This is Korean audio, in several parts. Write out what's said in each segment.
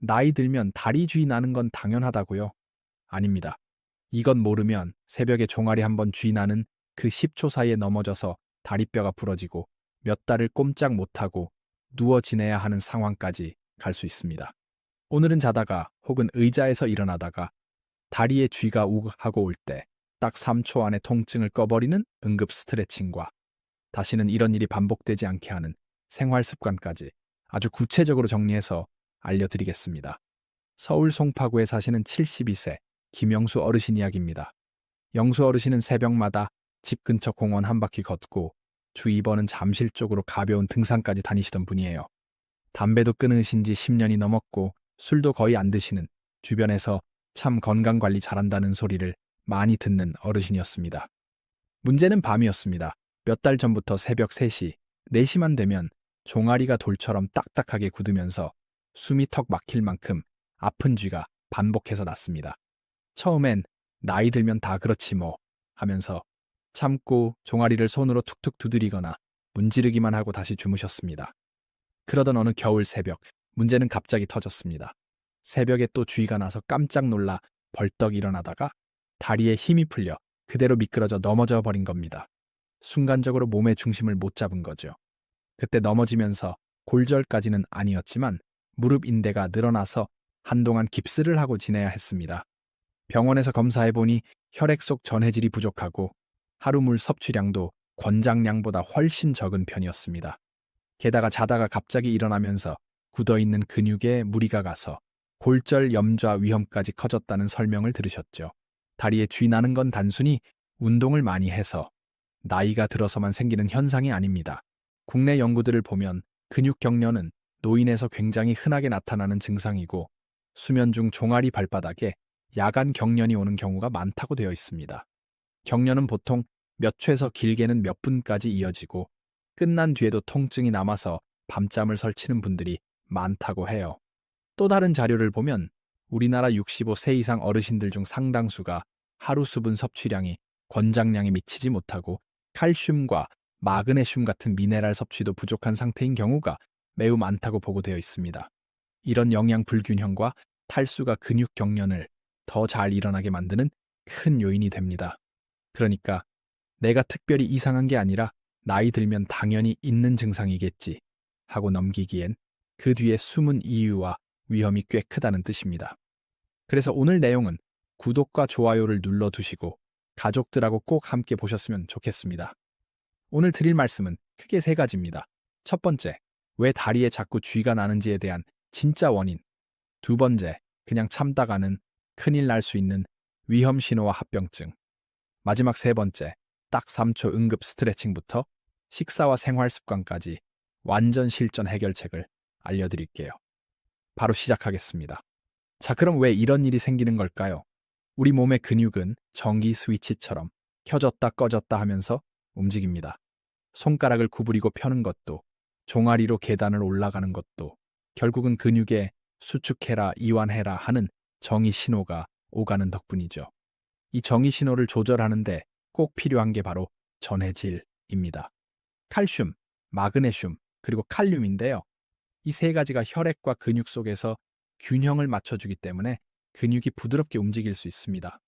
나이 들면 다리 쥐 나는 건 당연하다고요? 아닙니다. 이건 모르면 새벽에 종아리 한번 쥐 나는 그 10초 사이에 넘어져서 다리뼈가 부러지고 몇 달을 꼼짝 못하고 누워 지내야 하는 상황까지 갈 수 있습니다. 오늘은 자다가 혹은 의자에서 일어나다가 다리에 쥐가 욱 하고 올 때 딱 3초 안에 통증을 꺼버리는 응급 스트레칭과 다시는 이런 일이 반복되지 않게 하는 생활 습관까지 아주 구체적으로 정리해서 알려드리겠습니다. 서울 송파구에 사시는 72세 김영수 어르신 이야기입니다. 영수 어르신은 새벽마다 집 근처 공원 한 바퀴 걷고 주 2번은 잠실 쪽으로 가벼운 등산까지 다니시던 분이에요. 담배도 끊으신 지 10년이 넘었고 술도 거의 안 드시는 주변에서 참 건강 관리 잘한다는 소리를 많이 듣는 어르신이었습니다. 문제는 밤이었습니다. 몇 달 전부터 새벽 3시, 4시만 되면 종아리가 돌처럼 딱딱하게 굳으면서 숨이 턱 막힐 만큼 아픈 쥐가 반복해서 났습니다. 처음엔 나이 들면 다 그렇지 뭐 하면서 참고 종아리를 손으로 툭툭 두드리거나 문지르기만 하고 다시 주무셨습니다. 그러던 어느 겨울 새벽, 문제는 갑자기 터졌습니다. 새벽에 또 쥐가 나서 깜짝 놀라 벌떡 일어나다가 다리에 힘이 풀려 그대로 미끄러져 넘어져 버린 겁니다. 순간적으로 몸의 중심을 못 잡은 거죠. 그때 넘어지면서 골절까지는 아니었지만 무릎 인대가 늘어나서 한동안 깁스를 하고 지내야 했습니다. 병원에서 검사해보니 혈액 속 전해질이 부족하고 하루 물 섭취량도 권장량보다 훨씬 적은 편이었습니다. 게다가 자다가 갑자기 일어나면서 굳어있는 근육에 무리가 가서 골절 염좌 위험까지 커졌다는 설명을 들으셨죠. 다리에 쥐 나는 건 단순히 운동을 많이 해서 나이가 들어서만 생기는 현상이 아닙니다. 국내 연구들을 보면 근육 경련은 노인에서 굉장히 흔하게 나타나는 증상이고 수면 중 종아리 발바닥에 야간 경련이 오는 경우가 많다고 되어 있습니다. 경련은 보통 몇 초에서 길게는 몇 분까지 이어지고 끝난 뒤에도 통증이 남아서 밤잠을 설치는 분들이 많다고 해요. 또 다른 자료를 보면 우리나라 65세 이상 어르신들 중 상당수가 하루 수분 섭취량이 권장량에 미치지 못하고 칼슘과 마그네슘 같은 미네랄 섭취도 부족한 상태인 경우가 매우 많다고 보고되어 있습니다. 이런 영양 불균형과 탈수가 근육 경련을 더 잘 일어나게 만드는 큰 요인이 됩니다. 그러니까 내가 특별히 이상한 게 아니라 나이 들면 당연히 있는 증상이겠지 하고 넘기기엔 그 뒤에 숨은 이유와 위험이 꽤 크다는 뜻입니다. 그래서 오늘 내용은 구독과 좋아요를 눌러두시고 가족들하고 꼭 함께 보셨으면 좋겠습니다. 오늘 드릴 말씀은 크게 세 가지입니다. 첫 번째, 왜 다리에 자꾸 쥐가 나는지에 대한 진짜 원인. 두 번째, 그냥 참다가는 큰일 날 수 있는 위험 신호와 합병증. 마지막 세 번째, 딱 3초 응급 스트레칭부터 식사와 생활 습관까지 완전 실전 해결책을 알려드릴게요. 바로 시작하겠습니다. 자, 그럼 왜 이런 일이 생기는 걸까요? 우리 몸의 근육은 전기 스위치처럼 켜졌다 꺼졌다 하면서 움직입니다. 손가락을 구부리고 펴는 것도, 종아리로 계단을 올라가는 것도, 결국은 근육에 수축해라, 이완해라 하는 정의 신호가 오가는 덕분이죠. 이 정의 신호를 조절하는데 꼭 필요한 게 바로 전해질입니다. 칼슘, 마그네슘, 그리고 칼륨인데요. 이 세 가지가 혈액과 근육 속에서 균형을 맞춰주기 때문에 근육이 부드럽게 움직일 수 있습니다.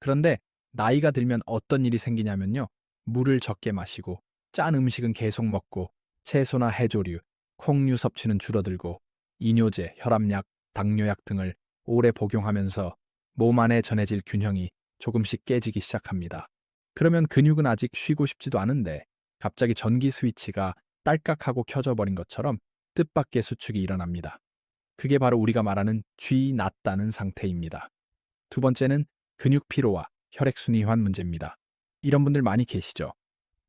그런데 나이가 들면 어떤 일이 생기냐면요. 물을 적게 마시고 짠 음식은 계속 먹고 채소나 해조류, 콩류 섭취는 줄어들고 이뇨제, 혈압약, 당뇨약 등을 오래 복용하면서 몸 안의 전해질 균형이 조금씩 깨지기 시작합니다. 그러면 근육은 아직 쉬고 싶지도 않은데 갑자기 전기 스위치가 딸깍하고 켜져 버린 것처럼 뜻밖의 수축이 일어납니다. 그게 바로 우리가 말하는 쥐 났다는 상태입니다. 두 번째는 근육 피로와 혈액순환 문제입니다. 이런 분들 많이 계시죠?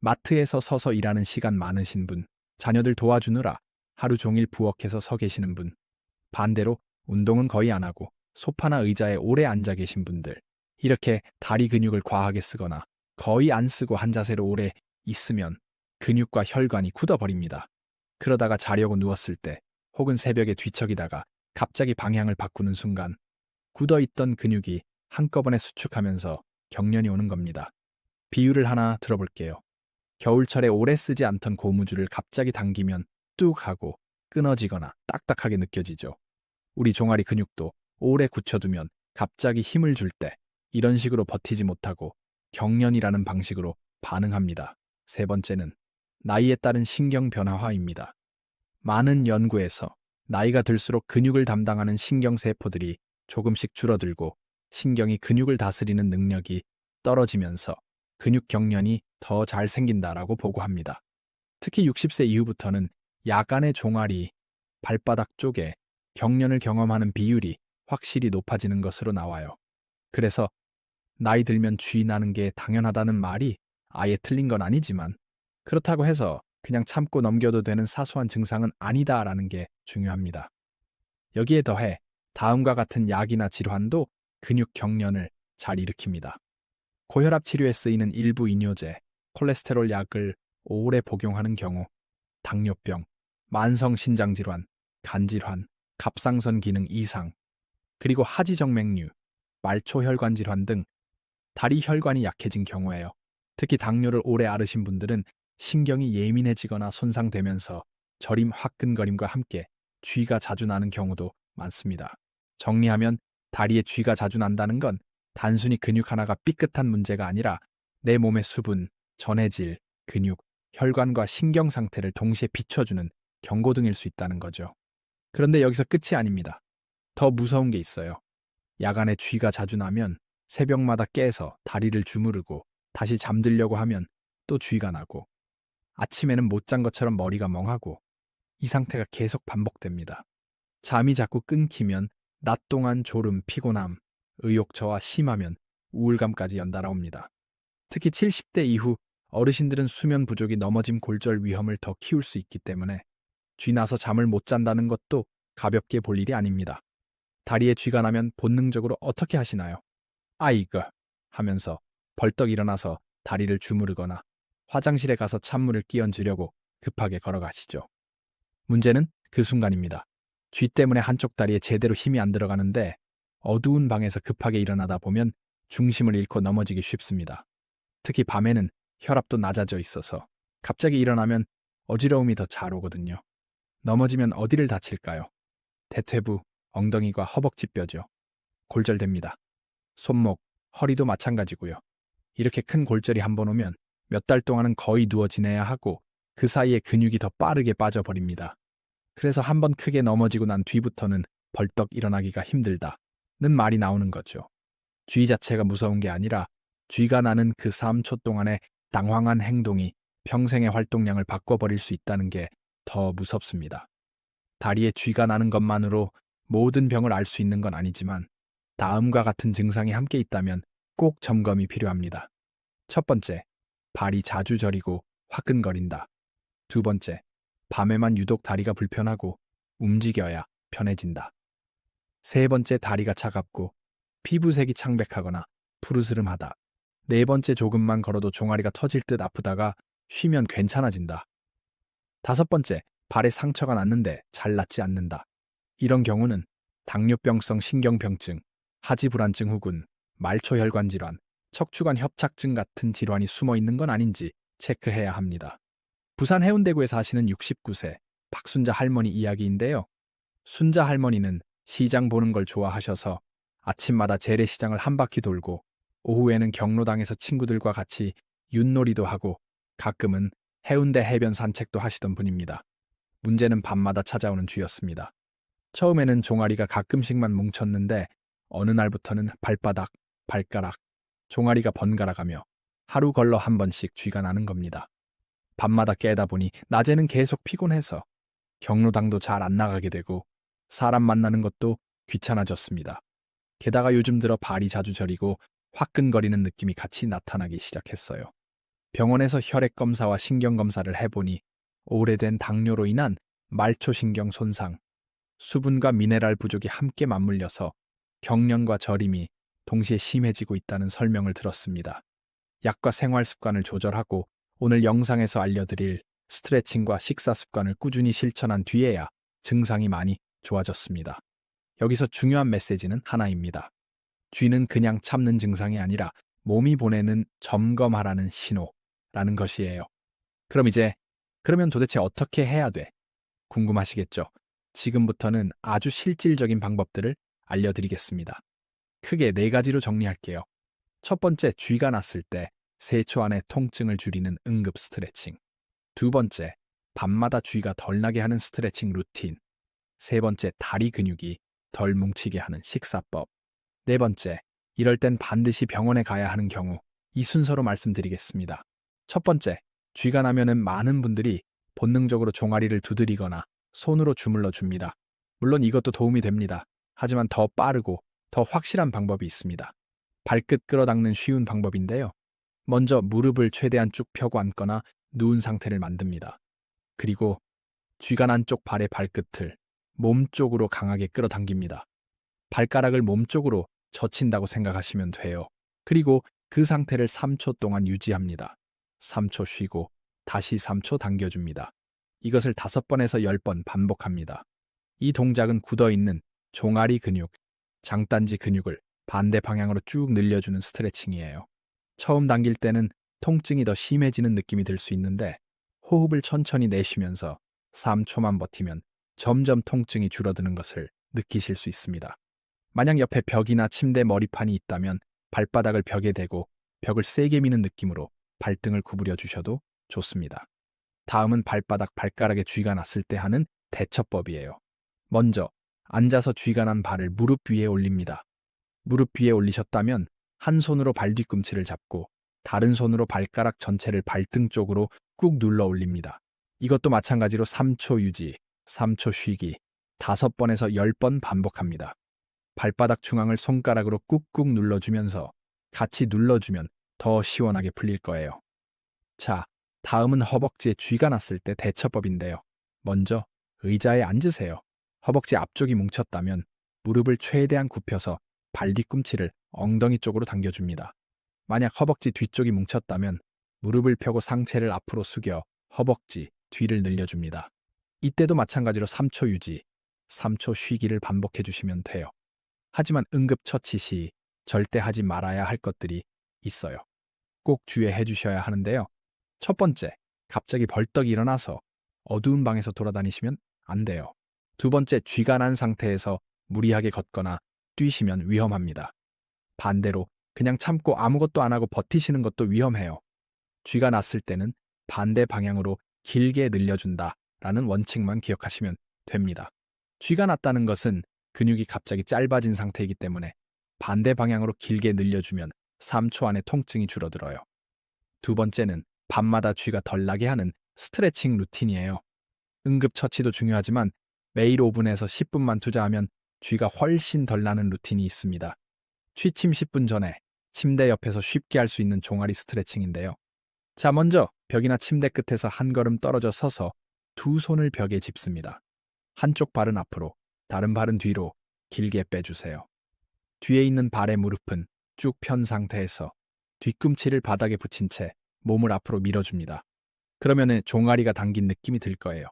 마트에서 서서 일하는 시간 많으신 분, 자녀들 도와주느라 하루 종일 부엌에서 서 계시는 분, 반대로 운동은 거의 안 하고 소파나 의자에 오래 앉아 계신 분들, 이렇게 다리 근육을 과하게 쓰거나 거의 안 쓰고 한 자세로 오래 있으면 근육과 혈관이 굳어버립니다. 그러다가 자려고 누웠을 때 혹은 새벽에 뒤척이다가 갑자기 방향을 바꾸는 순간 굳어있던 근육이 한꺼번에 수축하면서 경련이 오는 겁니다. 비유를 하나 들어볼게요. 겨울철에 오래 쓰지 않던 고무줄을 갑자기 당기면 뚝 하고 끊어지거나 딱딱하게 느껴지죠. 우리 종아리 근육도 오래 굳혀두면 갑자기 힘을 줄 때 이런 식으로 버티지 못하고 경련이라는 방식으로 반응합니다. 세 번째는 나이에 따른 신경 변화화입니다. 많은 연구에서 나이가 들수록 근육을 담당하는 신경세포들이 조금씩 줄어들고 신경이 근육을 다스리는 능력이 떨어지면서 근육 경련이 더 잘 생긴다라고 보고합니다. 특히 60세 이후부터는 야간의 종아리, 발바닥 쪽에 경련을 경험하는 비율이 확실히 높아지는 것으로 나와요. 그래서 나이 들면 쥐 나는 게 당연하다는 말이 아예 틀린 건 아니지만 그렇다고 해서 그냥 참고 넘겨도 되는 사소한 증상은 아니다라는 게 중요합니다. 여기에 더해 다음과 같은 약이나 질환도 근육 경련을 잘 일으킵니다. 고혈압 치료에 쓰이는 일부 이뇨제, 콜레스테롤 약을 오래 복용하는 경우, 당뇨병, 만성 신장 질환, 간 질환, 갑상선 기능 이상, 그리고 하지정맥류, 말초혈관 질환 등 다리 혈관이 약해진 경우에요. 특히 당뇨를 오래 앓으신 분들은 신경이 예민해지거나 손상되면서 저림 화끈거림과 함께 쥐가 자주 나는 경우도 많습니다. 정리하면 다리에 쥐가 자주 난다는 건 단순히 근육 하나가 삐끗한 문제가 아니라 내 몸의 수분, 전해질, 근육, 혈관과 신경 상태를 동시에 비춰주는 경고등일 수 있다는 거죠. 그런데 여기서 끝이 아닙니다. 더 무서운 게 있어요. 야간에 쥐가 자주 나면 새벽마다 깨서 다리를 주무르고 다시 잠들려고 하면 또 쥐가 나고 아침에는 못 잔 것처럼 머리가 멍하고 이 상태가 계속 반복됩니다. 잠이 자꾸 끊기면 낮 동안 졸음, 피곤함, 의욕저하 심하면 우울감까지 연달아 옵니다. 특히 70대 이후 어르신들은 수면 부족이 넘어짐 골절 위험을 더 키울 수 있기 때문에 쥐 나서 잠을 못 잔다는 것도 가볍게 볼 일이 아닙니다. 다리에 쥐가 나면 본능적으로 어떻게 하시나요? 아이그 하면서 벌떡 일어나서 다리를 주무르거나 화장실에 가서 찬물을 끼얹으려고 급하게 걸어가시죠. 문제는 그 순간입니다. 쥐 때문에 한쪽 다리에 제대로 힘이 안 들어가는데 어두운 방에서 급하게 일어나다 보면 중심을 잃고 넘어지기 쉽습니다. 특히 밤에는 혈압도 낮아져 있어서 갑자기 일어나면 어지러움이 더 잘 오거든요. 넘어지면 어디를 다칠까요? 대퇴부, 엉덩이과 허벅지 뼈죠. 골절됩니다. 손목, 허리도 마찬가지고요. 이렇게 큰 골절이 한 번 오면 몇 달 동안은 거의 누워 지내야 하고 그 사이에 근육이 더 빠르게 빠져버립니다. 그래서 한 번 크게 넘어지고 난 뒤부터는 벌떡 일어나기가 힘들다 는 말이 나오는 거죠. 쥐 자체가 무서운 게 아니라 쥐가 나는 그 3초 동안의 당황한 행동이 평생의 활동량을 바꿔버릴 수 있다는 게 더 무섭습니다. 다리에 쥐가 나는 것만으로 모든 병을 알 수 있는 건 아니지만 다음과 같은 증상이 함께 있다면 꼭 점검이 필요합니다. 첫 번째, 발이 자주 저리고 화끈거린다. 두 번째, 밤에만 유독 다리가 불편하고 움직여야 편해진다. 세 번째, 다리가 차갑고 피부색이 창백하거나 푸르스름하다. 네 번째, 조금만 걸어도 종아리가 터질 듯 아프다가 쉬면 괜찮아진다. 다섯 번째, 발에 상처가 났는데 잘 낫지 않는다. 이런 경우는 당뇨병성 신경병증, 하지불안증 혹은 말초혈관 질환, 척추관 협착증 같은 질환이 숨어 있는 건 아닌지 체크해야 합니다. 부산 해운대구에 사시는 69세 박순자 할머니 이야기인데요. 순자 할머니는 시장 보는 걸 좋아하셔서 아침마다 재래시장을 한 바퀴 돌고 오후에는 경로당에서 친구들과 같이 윷놀이도 하고 가끔은 해운대 해변 산책도 하시던 분입니다. 문제는 밤마다 찾아오는 쥐였습니다. 처음에는 종아리가 가끔씩만 뭉쳤는데 어느 날부터는 발바닥, 발가락, 종아리가 번갈아가며 하루 걸러 한 번씩 쥐가 나는 겁니다. 밤마다 깨다 보니 낮에는 계속 피곤해서 경로당도 잘 안 나가게 되고 사람 만나는 것도 귀찮아졌습니다. 게다가 요즘 들어 발이 자주 저리고 화끈거리는 느낌이 같이 나타나기 시작했어요. 병원에서 혈액 검사와 신경 검사를 해보니 오래된 당뇨로 인한 말초신경 손상, 수분과 미네랄 부족이 함께 맞물려서 경련과 저림이 동시에 심해지고 있다는 설명을 들었습니다. 약과 생활 습관을 조절하고 오늘 영상에서 알려드릴 스트레칭과 식사 습관을 꾸준히 실천한 뒤에야 증상이 많이 좋아졌습니다. 여기서 중요한 메시지는 하나입니다. 쥐는 그냥 참는 증상이 아니라 몸이 보내는 점검하라는 신호라는 것이에요. 그럼 이제 그러면 도대체 어떻게 해야 돼? 궁금하시겠죠? 지금부터는 아주 실질적인 방법들을 알려드리겠습니다. 크게 네 가지로 정리할게요. 첫 번째, 쥐가 났을 때 세초 안에 통증을 줄이는 응급 스트레칭. 두 번째, 밤마다 쥐가 덜 나게 하는 스트레칭 루틴. 세 번째, 다리 근육이 덜 뭉치게 하는 식사법. 네 번째, 이럴 땐 반드시 병원에 가야 하는 경우 이 순서로 말씀드리겠습니다. 첫 번째, 쥐가 나면은 많은 분들이 본능적으로 종아리를 두드리거나 손으로 주물러 줍니다. 물론 이것도 도움이 됩니다. 하지만 더 빠르고 더 확실한 방법이 있습니다. 발끝 끌어당는 쉬운 방법인데요. 먼저 무릎을 최대한 쭉 펴고 앉거나 누운 상태를 만듭니다. 그리고 쥐가 난 쪽 발의 발끝을 몸 쪽으로 강하게 끌어당깁니다. 발가락을 몸 쪽으로 젖힌다고 생각하시면 돼요. 그리고 그 상태를 3초 동안 유지합니다. 3초 쉬고 다시 3초 당겨줍니다. 이것을 5번에서 10번 반복합니다. 이 동작은 굳어있는 종아리 근육, 장단지 근육을 반대 방향으로 쭉 늘려주는 스트레칭이에요. 처음 당길 때는 통증이 더 심해지는 느낌이 들 수 있는데 호흡을 천천히 내쉬면서 3초만 버티면 점점 통증이 줄어드는 것을 느끼실 수 있습니다. 만약 옆에 벽이나 침대 머리판이 있다면 발바닥을 벽에 대고 벽을 세게 미는 느낌으로 발등을 구부려 주셔도 좋습니다. 다음은 발바닥 발가락에 쥐가 났을 때 하는 대처법이에요. 먼저 앉아서 쥐가 난 발을 무릎 위에 올립니다. 무릎 위에 올리셨다면 한 손으로 발 뒤꿈치를 잡고 다른 손으로 발가락 전체를 발등 쪽으로 꾹 눌러 올립니다. 이것도 마찬가지로 3초 유지, 3초 쉬기, 5번에서 10번 반복합니다. 발바닥 중앙을 손가락으로 꾹꾹 눌러주면서 같이 눌러주면 더 시원하게 풀릴 거예요. 자, 다음은 허벅지에 쥐가 났을 때 대처법인데요. 먼저 의자에 앉으세요. 허벅지 앞쪽이 뭉쳤다면 무릎을 최대한 굽혀서 발 뒤꿈치를 엉덩이 쪽으로 당겨줍니다. 만약 허벅지 뒤쪽이 뭉쳤다면 무릎을 펴고 상체를 앞으로 숙여 허벅지 뒤를 늘려줍니다. 이때도 마찬가지로 3초 유지, 3초 쉬기를 반복해 주시면 돼요. 하지만 응급처치 시 절대 하지 말아야 할 것들이 있어요. 꼭 주의해 주셔야 하는데요. 첫 번째, 갑자기 벌떡 일어나서 어두운 방에서 돌아다니시면 안 돼요. 두 번째, 쥐가 난 상태에서 무리하게 걷거나 뛰시면 위험합니다. 반대로 그냥 참고 아무것도 안 하고 버티시는 것도 위험해요. 쥐가 났을 때는 반대 방향으로 길게 늘려준다 라는 원칙만 기억하시면 됩니다. 쥐가 났다는 것은 근육이 갑자기 짧아진 상태이기 때문에 반대 방향으로 길게 늘려주면 3초 안에 통증이 줄어들어요. 두 번째는 밤마다 쥐가 덜 나게 하는 스트레칭 루틴이에요. 응급처치도 중요하지만 매일 5분에서 10분만 투자하면 쥐가 훨씬 덜 나는 루틴이 있습니다. 취침 10분 전에 침대 옆에서 쉽게 할 수 있는 종아리 스트레칭인데요. 자, 먼저 벽이나 침대 끝에서 한 걸음 떨어져 서서 두 손을 벽에 짚습니다. 한쪽 발은 앞으로, 다른 발은 뒤로 길게 빼주세요. 뒤에 있는 발의 무릎은 쭉 편 상태에서 뒤꿈치를 바닥에 붙인 채 몸을 앞으로 밀어줍니다. 그러면 종아리가 당긴 느낌이 들 거예요.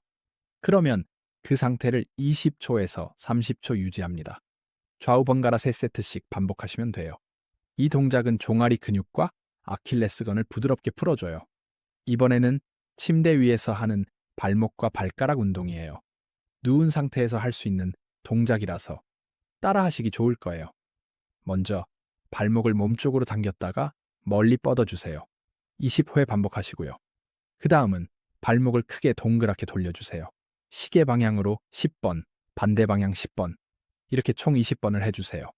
그러면 그 상태를 20초에서 30초 유지합니다. 좌우 번갈아 3세트씩 반복하시면 돼요. 이 동작은 종아리 근육과 아킬레스건을 부드럽게 풀어줘요. 이번에는 침대 위에서 하는 발목과 발가락 운동이에요. 누운 상태에서 할 수 있는 동작이라서 따라 하시기 좋을 거예요. 먼저 발목을 몸쪽으로 당겼다가 멀리 뻗어주세요. 20회 반복하시고요. 그 다음은 발목을 크게 동그랗게 돌려주세요. 시계 방향으로 10번, 반대 방향 10번, 이렇게 총 20번을 해주세요.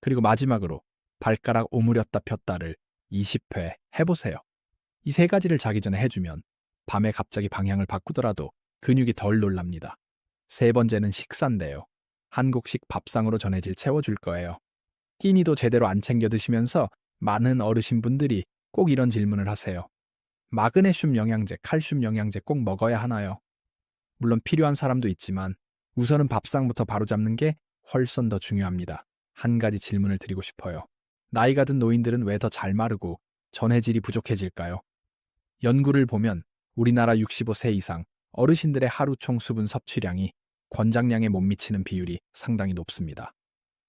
그리고 마지막으로 발가락 오므렸다 폈다를 20회 해보세요. 이 세 가지를 자기 전에 해주면 밤에 갑자기 방향을 바꾸더라도 근육이 덜 놀랍니다. 세 번째는 식사인데요. 한국식 밥상으로 전해질 채워줄 거예요. 끼니도 제대로 안 챙겨 드시면서 많은 어르신분들이 꼭 이런 질문을 하세요. 마그네슘 영양제, 칼슘 영양제 꼭 먹어야 하나요? 물론 필요한 사람도 있지만 우선은 밥상부터 바로 잡는 게 훨씬 더 중요합니다. 한 가지 질문을 드리고 싶어요. 나이가 든 노인들은 왜 더 잘 마르고 전해질이 부족해질까요? 연구를 보면 우리나라 65세 이상 어르신들의 하루 총 수분 섭취량이 권장량에 못 미치는 비율이 상당히 높습니다.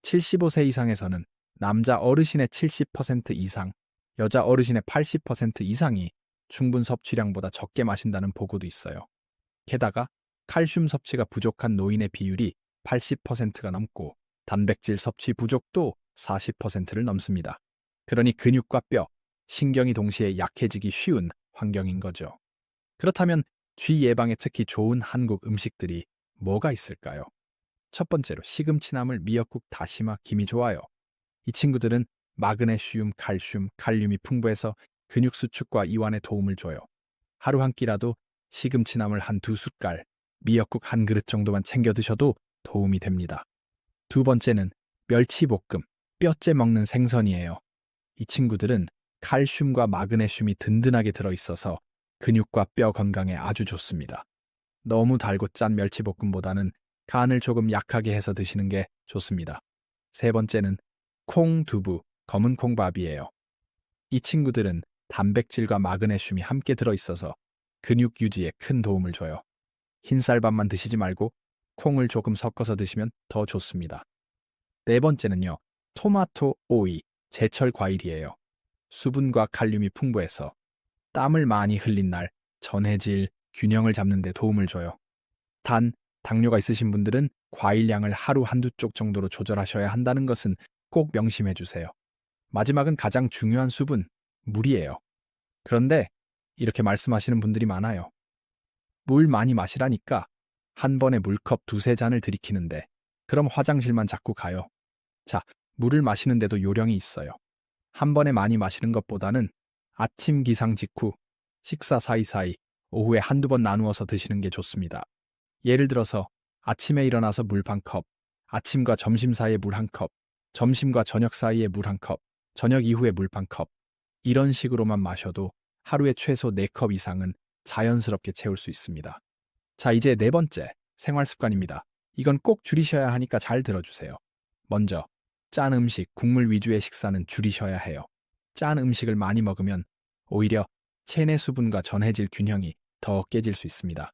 75세 이상에서는 남자 어르신의 70% 이상, 여자 어르신의 80% 이상이 충분 섭취량보다 적게 마신다는 보고도 있어요. 게다가 칼슘 섭취가 부족한 노인의 비율이 80%가 넘고 단백질 섭취 부족도 40%를 넘습니다. 그러니 근육과 뼈, 신경이 동시에 약해지기 쉬운 환경인 거죠. 그렇다면 쥐 예방에 특히 좋은 한국 음식들이 뭐가 있을까요? 첫 번째로 시금치나물, 미역국, 다시마, 김이 좋아요. 이 친구들은 마그네슘, 칼슘, 칼륨이 풍부해서 근육 수축과 이완에 도움을 줘요. 하루 한 끼라도 시금치나물 한 두 숟갈, 미역국 한 그릇 정도만 챙겨 드셔도 도움이 됩니다. 두 번째는 멸치볶음, 뼈째 먹는 생선이에요. 이 친구들은 칼슘과 마그네슘이 든든하게 들어있어서 근육과 뼈 건강에 아주 좋습니다. 너무 달고 짠 멸치볶음보다는 간을 조금 약하게 해서 드시는 게 좋습니다. 세 번째는 콩, 두부, 검은 콩밥이에요. 이 친구들은 단백질과 마그네슘이 함께 들어있어서 근육 유지에 큰 도움을 줘요. 흰쌀밥만 드시지 말고 콩을 조금 섞어서 드시면 더 좋습니다. 네 번째는요, 토마토 오이, 제철 과일이에요. 수분과 칼륨이 풍부해서 땀을 많이 흘린 날 전해질 균형을 잡는 데 도움을 줘요. 단, 당뇨가 있으신 분들은 과일량을 하루 한두 쪽 정도로 조절하셔야 한다는 것은 꼭 명심해 주세요. 마지막은 가장 중요한 수분, 물이에요. 그런데 이렇게 말씀하시는 분들이 많아요. 물 많이 마시라니까 한 번에 물컵 두세 잔을 들이키는데 그럼 화장실만 자꾸 가요. 자, 물을 마시는데도 요령이 있어요. 한 번에 많이 마시는 것보다는 아침 기상 직후, 식사 사이사이, 오후에 한두 번 나누어서 드시는 게 좋습니다. 예를 들어서 아침에 일어나서 물 반 컵, 아침과 점심 사이에 물 한 컵, 점심과 저녁 사이에 물 한 컵, 저녁 이후에 물 반 컵. 이런 식으로만 마셔도 하루에 최소 4컵 이상은 자연스럽게 채울 수 있습니다. 자, 이제 네 번째, 생활 습관입니다. 이건 꼭 줄이셔야 하니까 잘 들어주세요. 먼저, 짠 음식, 국물 위주의 식사는 줄이셔야 해요. 짠 음식을 많이 먹으면 오히려 체내 수분과 전해질 균형이 더 깨질 수 있습니다.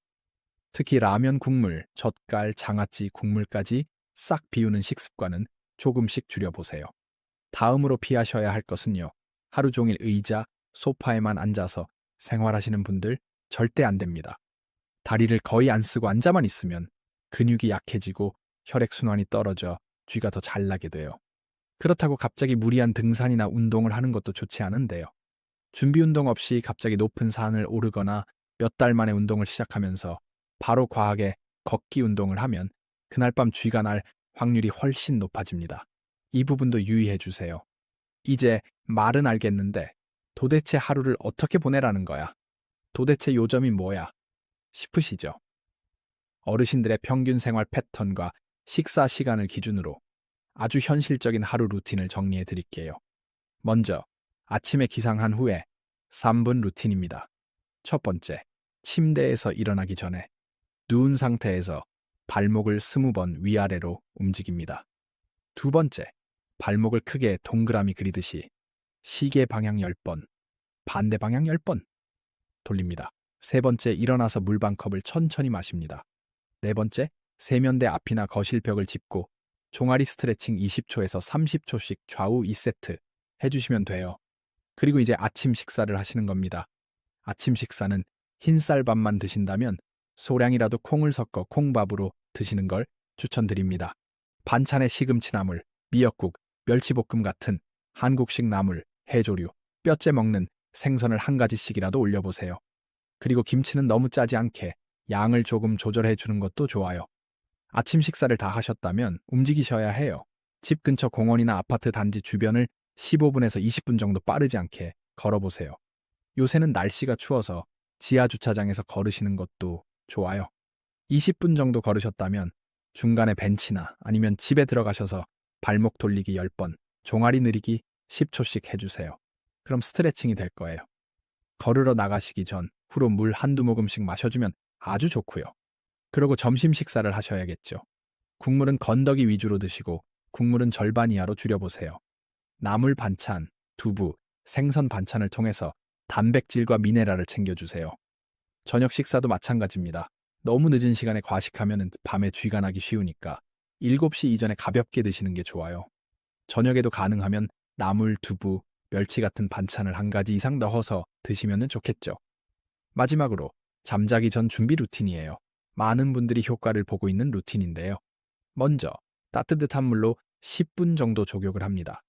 특히 라면 국물, 젓갈, 장아찌, 국물까지 싹 비우는 식습관은 조금씩 줄여보세요. 다음으로 피하셔야 할 것은요. 하루 종일 의자, 소파에만 앉아서 생활하시는 분들 절대 안 됩니다. 다리를 거의 안 쓰고 앉아만 있으면 근육이 약해지고 혈액순환이 떨어져 쥐가 더 잘 나게 돼요. 그렇다고 갑자기 무리한 등산이나 운동을 하는 것도 좋지 않은데요. 준비 운동 없이 갑자기 높은 산을 오르거나 몇 달 만에 운동을 시작하면서 바로 과하게 걷기 운동을 하면 그날 밤 쥐가 날 확률이 훨씬 높아집니다. 이 부분도 유의해 주세요. 이제 말은 알겠는데 도대체 하루를 어떻게 보내라는 거야? 도대체 요점이 뭐야? 싶으시죠? 어르신들의 평균 생활 패턴과 식사 시간을 기준으로 아주 현실적인 하루 루틴을 정리해 드릴게요. 먼저 아침에 기상한 후에 3분 루틴입니다. 첫 번째, 침대에서 일어나기 전에 누운 상태에서 발목을 20번 위아래로 움직입니다. 두 번째, 발목을 크게 동그라미 그리듯이 시계 방향 10번, 반대 방향 10번 돌립니다. 세 번째, 일어나서 물반 컵을 천천히 마십니다. 네 번째, 세면대 앞이나 거실 벽을 짚고 종아리 스트레칭 20초에서 30초씩 좌우 2세트 해주시면 돼요. 그리고 이제 아침 식사를 하시는 겁니다. 아침 식사는 흰쌀밥만 드신다면 소량이라도 콩을 섞어 콩밥으로 드시는 걸 추천드립니다. 반찬에 시금치 나물, 미역국, 멸치볶음 같은 한국식 나물, 해조류, 뼈째 먹는 생선을 한 가지씩이라도 올려보세요. 그리고 김치는 너무 짜지 않게 양을 조금 조절해 주는 것도 좋아요. 아침 식사를 다 하셨다면 움직이셔야 해요. 집 근처 공원이나 아파트 단지 주변을 15분에서 20분 정도 빠르지 않게 걸어보세요. 요새는 날씨가 추워서 지하 주차장에서 걸으시는 것도 좋아요. 20분 정도 걸으셨다면 중간에 벤치나 아니면 집에 들어가셔서 발목 돌리기 10번, 종아리 느리기 10초씩 해주세요. 그럼 스트레칭이 될 거예요. 걸으러 나가시기 전 후로 물 한두 모금씩 마셔주면 아주 좋고요. 그리고 점심 식사를 하셔야겠죠. 국물은 건더기 위주로 드시고 국물은 절반 이하로 줄여보세요. 나물 반찬, 두부, 생선 반찬을 통해서 단백질과 미네랄을 챙겨주세요. 저녁 식사도 마찬가지입니다. 너무 늦은 시간에 과식하면 밤에 쥐가 나기 쉬우니까 7시 이전에 가볍게 드시는 게 좋아요. 저녁에도 가능하면 나물, 두부, 멸치 같은 반찬을 한 가지 이상 넣어서 드시면 좋겠죠. 마지막으로 잠자기 전 준비 루틴이에요. 많은 분들이 효과를 보고 있는 루틴인데요. 먼저 따뜻한 물로 10분 정도 조격을 합니다.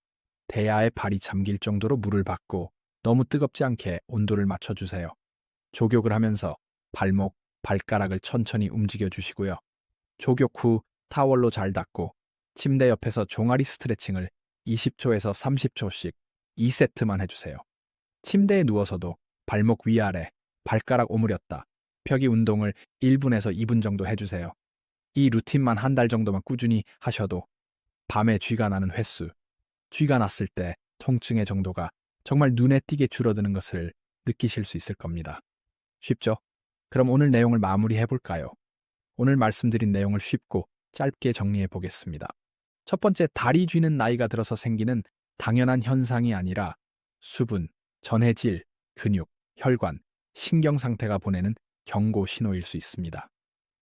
대야에 발이 잠길 정도로 물을 받고 너무 뜨겁지 않게 온도를 맞춰주세요. 조격을 하면서 발목, 발가락을 천천히 움직여 주시고요. 조격 후 타월로 잘 닦고 침대 옆에서 종아리 스트레칭을 20초에서 30초씩 2세트만 해주세요. 침대에 누워서도 발목 위아래, 발가락 오므렸다, 펴기 운동을 1분에서 2분 정도 해주세요. 이 루틴만 한 달 정도만 꾸준히 하셔도 밤에 쥐가 나는 횟수, 쥐가 났을 때 통증의 정도가 정말 눈에 띄게 줄어드는 것을 느끼실 수 있을 겁니다. 쉽죠? 그럼 오늘 내용을 마무리해 볼까요? 오늘 말씀드린 내용을 쉽고 짧게 정리해 보겠습니다. 첫 번째, 다리 쥐는 나이가 들어서 생기는 당연한 현상이 아니라 수분, 전해질, 근육, 혈관, 신경 상태가 보내는 경고 신호일 수 있습니다.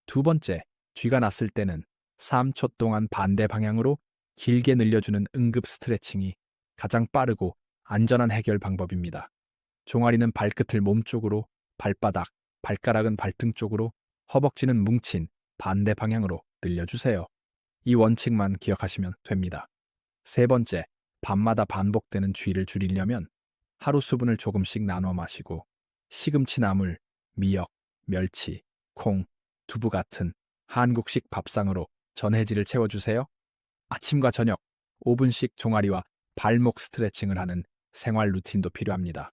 두 번째, 쥐가 났을 때는 3초 동안 반대 방향으로 길게 늘려주는 응급 스트레칭이 가장 빠르고 안전한 해결 방법입니다. 종아리는 발끝을 몸쪽으로, 발바닥, 발가락은 발등 쪽으로, 허벅지는 뭉친 반대 방향으로 늘려주세요. 이 원칙만 기억하시면 됩니다. 세 번째, 밤마다 반복되는 쥐를 줄이려면 하루 수분을 조금씩 나눠 마시고 시금치 나물, 미역, 멸치, 콩, 두부 같은 한국식 밥상으로 전해질을 채워주세요. 아침과 저녁 5분씩 종아리와 발목 스트레칭을 하는 생활 루틴도 필요합니다.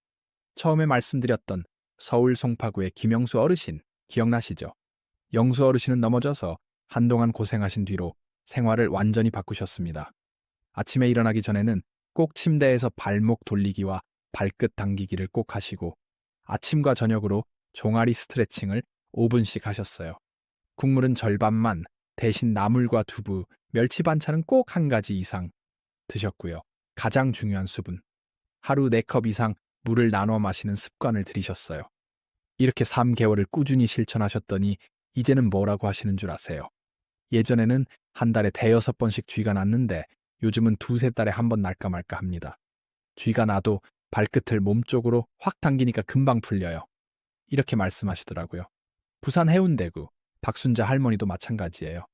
처음에 말씀드렸던 서울 송파구의 김영수 어르신 기억나시죠? 영수 어르신은 넘어져서 한동안 고생하신 뒤로 생활을 완전히 바꾸셨습니다. 아침에 일어나기 전에는 꼭 침대에서 발목 돌리기와 발끝 당기기를 꼭 하시고 아침과 저녁으로 종아리 스트레칭을 5분씩 하셨어요. 국물은 절반만 대신 나물과 두부, 멸치 반찬은 꼭 한 가지 이상 드셨고요. 가장 중요한 수분. 하루 4컵 이상 물을 나눠 마시는 습관을 들이셨어요. 이렇게 3개월을 꾸준히 실천하셨더니 이제는 뭐라고 하시는 줄 아세요? 예전에는 한 달에 대여섯 번씩 쥐가 났는데 요즘은 두세 달에 한 번 날까 말까 합니다. 쥐가 나도 발끝을 몸 쪽으로 확 당기니까 금방 풀려요. 이렇게 말씀하시더라고요. 부산 해운대구 박순자 할머니도 마찬가지예요.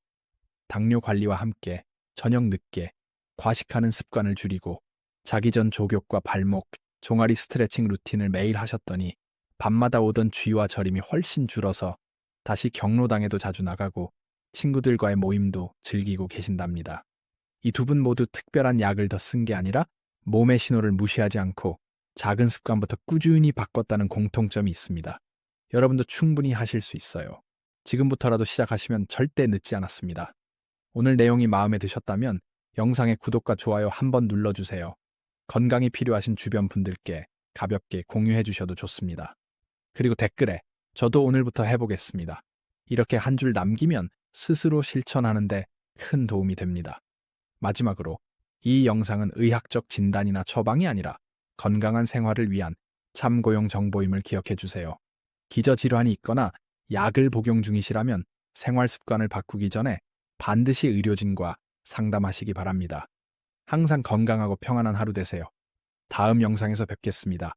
당뇨 관리와 함께 저녁 늦게 과식하는 습관을 줄이고 자기 전 조격과 발목, 종아리 스트레칭 루틴을 매일 하셨더니 밤마다 오던 쥐와 저림이 훨씬 줄어서 다시 경로당에도 자주 나가고 친구들과의 모임도 즐기고 계신답니다. 이 두 분 모두 특별한 약을 더 쓴 게 아니라 몸의 신호를 무시하지 않고 작은 습관부터 꾸준히 바꿨다는 공통점이 있습니다. 여러분도 충분히 하실 수 있어요. 지금부터라도 시작하시면 절대 늦지 않았습니다. 오늘 내용이 마음에 드셨다면 영상의 구독과 좋아요 한번 눌러주세요. 건강이 필요하신 주변 분들께 가볍게 공유해 주셔도 좋습니다. 그리고 댓글에 저도 오늘부터 해보겠습니다. 이렇게 한 줄 남기면 스스로 실천하는데 큰 도움이 됩니다. 마지막으로 이 영상은 의학적 진단이나 처방이 아니라 건강한 생활을 위한 참고용 정보임을 기억해 주세요. 기저질환이 있거나 약을 복용 중이시라면 생활 습관을 바꾸기 전에 반드시 의료진과 상담하시기 바랍니다. 항상 건강하고 평안한 하루 되세요. 다음 영상에서 뵙겠습니다.